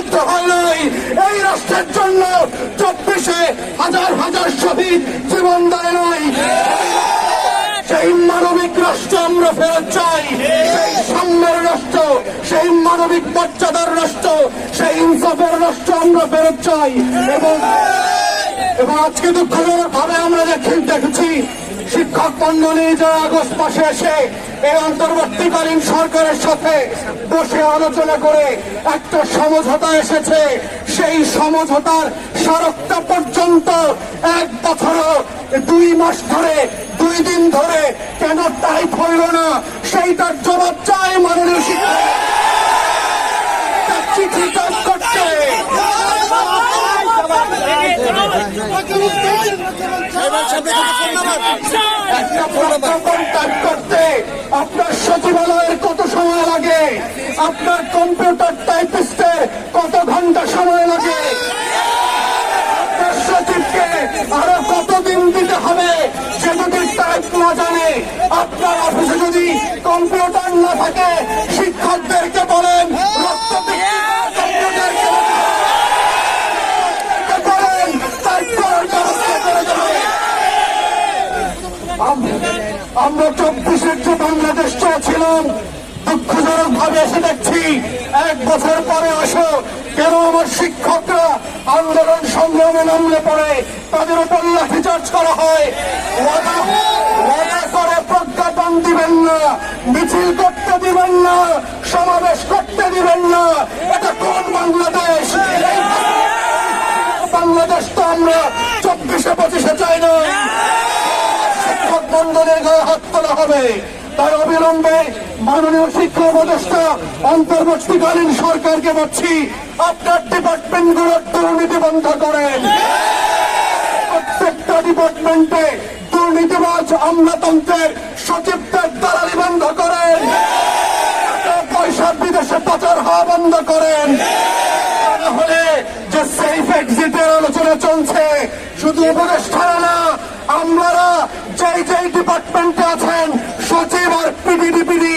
মুক্তিযুদ্ধ হয় নাই এই রাষ্ট্রের জন্য চব্বিশে হাজার হাজার শহীদ জীবন দেয় নাই। সেই মানবিক রাষ্ট্র আমরা ফেরত চাই। সেই সাম্যের রাষ্ট্র, সেই মানবিক মর্যাদার রাষ্ট্র, সেই ইনসাফের রাষ্ট্র আমরা ফেরত চাই। এবং এবং আজকে দুঃখজনক ভাবে আমরা দেখি দেখেছি শিক্ষক মন্ডলী যারা আগস্ট মাসে এসে এই অন্তর্বর্তীকালীন সরকারের সাথে বসে আলোচনা করে একটা সমঝোতা এসেছে, সেই সমঝোতার স্মারকটা পর্যন্ত এক বছরও দুই মাস ধরে, দুই দিন ধরে কেন টাইপ হইল না, সেইটার জবাব চাই মাননীয় শিক্ষক। চিঠি টাইপ করতে আপনার সচিবালয়ের কত সময় লাগে? আপনার কম্পিউটার টাইপিস্টের কত ঘণ্টা সময় লাগে? আপনার সচিবকে আরও কতদিন দিতে হবে সে যদি টাইপ না জানে? আপনার অফিসে যদি কম্পিউটার না থাকে শিক্ষকদেরকে বলেন রক্ত কম্পিউটারকে বলেন টাইপ করার ব্যবস্থা করে দেবে আম- আমরা চব্বিশের যে বাংলাদেশ চেয়েছিলাম দুঃখজনক ভাবে এসে দেখছি, এক বছর পরে আসো, কেন আমার শিক্ষকরা আন্দোলন সংগ্রামে নামলে পড়ে? তাদের উপর লাঠিচার্জ করা হয়। ওয়াদা ওয়াদা করে প্রজ্ঞাপন দিবেন না, মিছিল করতে দিবেন না, সমাবেশ করতে দিবেন না। এটা কোন বাংলাদেশ? বাংলাদেশ তো আমরা চব্বিশে পঁচিশে চাই না। মন্ডলের গায়ে হাত তোলা হবে। তার অবিলম্বে মাননীয় শিক্ষা উপদেষ্টা, অন্তর্বর্তীকালীন সরকারকে বলছি, আপনার ডিপার্টমেন্টগুলোর দুর্নীতি বন্ধ করেন। প্রত্যেকটা ডিপার্টমেন্টে দুর্নীতিবাজ আমলাতন্ত্রের সচিবদের দালালি বন্ধ করেন। টাকা পয়সা বিদেশে পাচার হওয়া বন্ধ করেন। হলে যে সেফ এক্সিটের আলোচনা চলছে শুধু উপদেষ্টারা না আমরা যেই যেই ডিপার্টমেন্টে আছেন, সচিব আর পিডিডিপিডি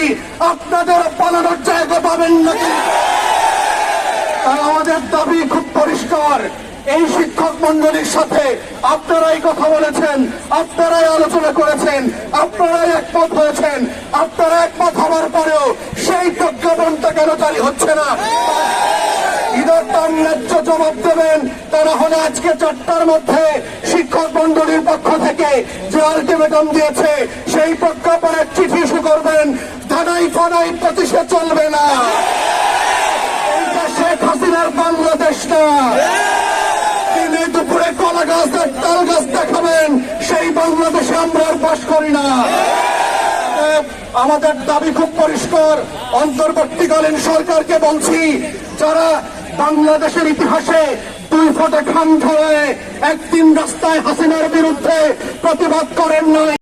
আপনাদের পালানোর জায়গা পাবেন না। আমাদের দাবি খুব পরিষ্কার, এই শিক্ষক মন্ডলীর সাথে আপনারাই কথা বলেছেন, আপনারাই আলোচনা করেছেন, আপনারাই একমত হয়েছেন, আপনারা একমত হওয়ার পরেও সেই প্রজ্ঞাপনটা কেন জারি হচ্ছে না ন্যায্য জবাব দেবেন। তা না হলে আজকে চারটার মধ্যে শিক্ষক মন্ডলীর পক্ষ থেকে যে আলটিমেটাম দিয়েছে, সেই প্রজ্ঞাপনের চিঠি ইস্যু করবেন। ধানাই ফানাই প্রতিশে চলবে না। শেখ হাসিনার বাংলাদেশ না, তিনি দুপুরে কলা গাছ তাল গাছ দেখাবেন, সেই বাংলাদেশে আমরা আর বাস করি না। আমাদের দাবি খুব পরিষ্কার, অন্তর্বর্তীকালীন সরকারকে বলছি, যারা বাংলাদেশের ইতিহাসে দুই ফোটে খান ধরে একদিন রাস্তায় হাসিনার বিরুদ্ধে প্রতিবাদ করেন নাই।